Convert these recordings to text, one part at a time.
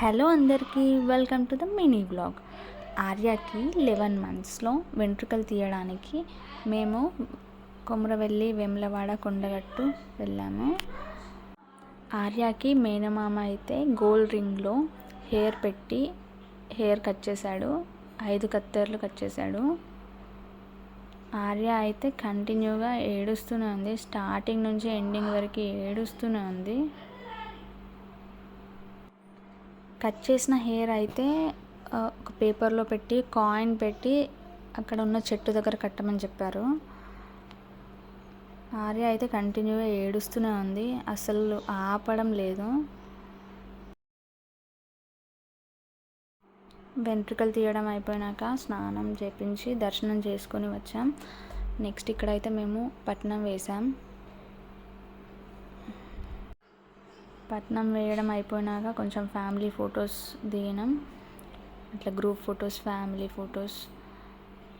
Hello అందరికీ welcome to the mini vlog ఆర్యాకి eleven మంత్స్లో వెంట్రుకలు తీయడానికి మేము కొమరవెల్లి వెమ్లవాడ కొండగట్టు వెళ్ళాము. ఆర్యాకి మేనమామ అయితే గోల్డ్ రింగ్లో హెయిర్ పెట్టి హెయిర్ కట్ చేశాడు. ఐదు కత్తెరలు కట్ చేశాడు. ఆర్య అయితే కంటిన్యూగా ఏడుస్తూనే ఉంది. స్టార్టింగ్ నుంచి ఎండింగ్ వరకు ఏడుస్తూనే ఉంది. కట్ చేసిన హెయిర్ అయితే ఒక పేపర్లో పెట్టి కాయిన్ పెట్టి అక్కడ ఉన్న చెట్టు దగ్గర కట్టమని చెప్పారు. ఆర్య అయితే కంటిన్యూగా ఏడుస్తూనే ఉంది. అసలు ఆపడం లేదు. వెంట్రుకలు తీయడం అయిపోయినాక స్నానం చేపించి దర్శనం చేసుకొని వచ్చాం. నెక్స్ట్ ఇక్కడైతే మేము పట్నం వేసాం పట్నం వేయడం అయిపోయినాక కొంచెం ఫ్యామిలీ ఫొటోస్ దిగినాం. అట్లా గ్రూప్ ఫొటోస్ ఫ్యామిలీ ఫొటోస్.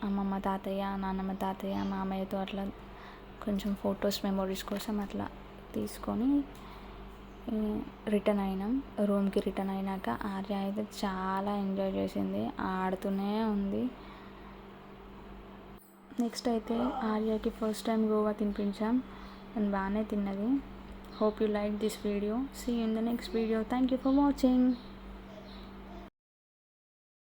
అమ్మమ్మ తాతయ్య నాన్నమ్మ తాతయ్య మామయ్యతో అట్లా కొంచెం ఫొటోస్ మెమొరీస్ కోసం అట్లా తీసుకొని రిటర్న్ అయినాం. రూమ్కి రిటర్న్ అయినాక ఆర్య అయితే చాలా ఎంజాయ్ చేసింది. ఆడుతూనే ఉంది. నెక్స్ట్ అయితే ఆర్యకి ఫస్ట్ టైం గోవా తినిపించాం. అండ్ బాగానే తిన్నది. hope you like this video. See you in the next video. Thank you for watching.